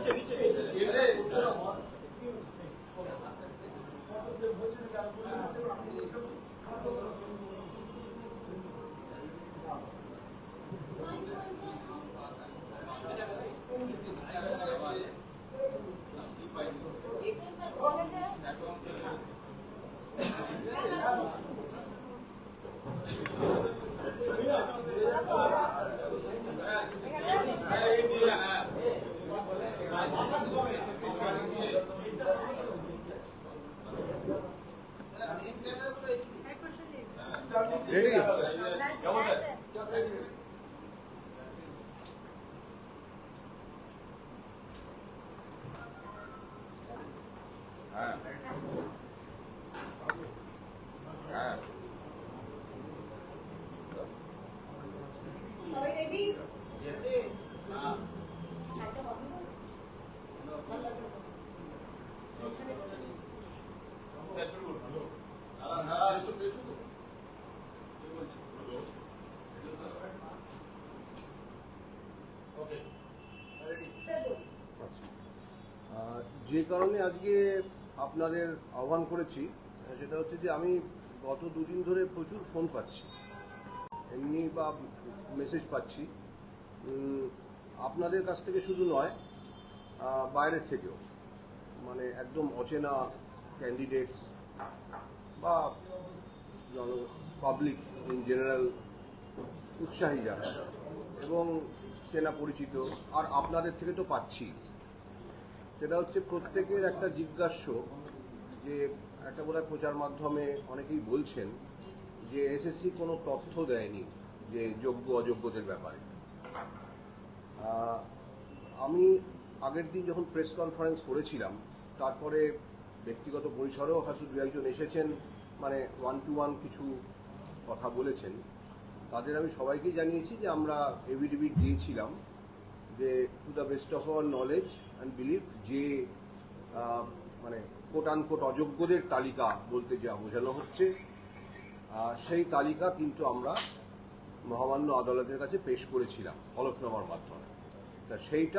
içeri içeri. Yürü. Ready হ্যাঁ হ্যাঁ সবাই রেডি স্যার আচ্ছা। যে কারণে আজকে আপনাদের আহ্বান করেছি সেটা হচ্ছে যে আমি গত দুদিন ধরে প্রচুর ফোন পাচ্ছি। এমনি বা মেসেজ পাচ্ছি। আপনাদের কাছ থেকে শুধু নয় বাইরের থেকেও। মানে একদম অচেনা ক্যান্ডিডেটস বা পাবলিক ইন জেনারেল উৎসাহী যারা। এবং চেনা পরিচিত, আর আপনাদের থেকে তো পাচ্ছি। সেটা হচ্ছে প্রত্যেকের একটা জিজ্ঞাস্য যে একটা বোধহয় প্রচার মাধ্যমে অনেকেই বলছেন যে এসএসসি কোনো তথ্য দেয়নি যে যোগ্য, অযোগ্যদের ব্যাপারে। আমি আগের দিন যখন প্রেস কনফারেন্স করেছিলাম, তারপরে ব্যক্তিগত পরিসরেও হয়তো দু একজন এসেছেন মানে ওয়ান টু ওয়ান কিছু কথা বলেছেন। তাদের আমি সবাইকে জানিয়েছি যে আমরা এভিডেভিট দিয়েছিলাম যে to the best of our knowledge and believe যে মানে কোট আনকোট অযোগ্যদের তালিকা বলতে যা বোঝানো হচ্ছে সেই তালিকা কিন্তু আমরা মহামান্য আদালতের কাছে পেশ করেছিলাম, হলফনামার মাধ্যমে। তা সেইটা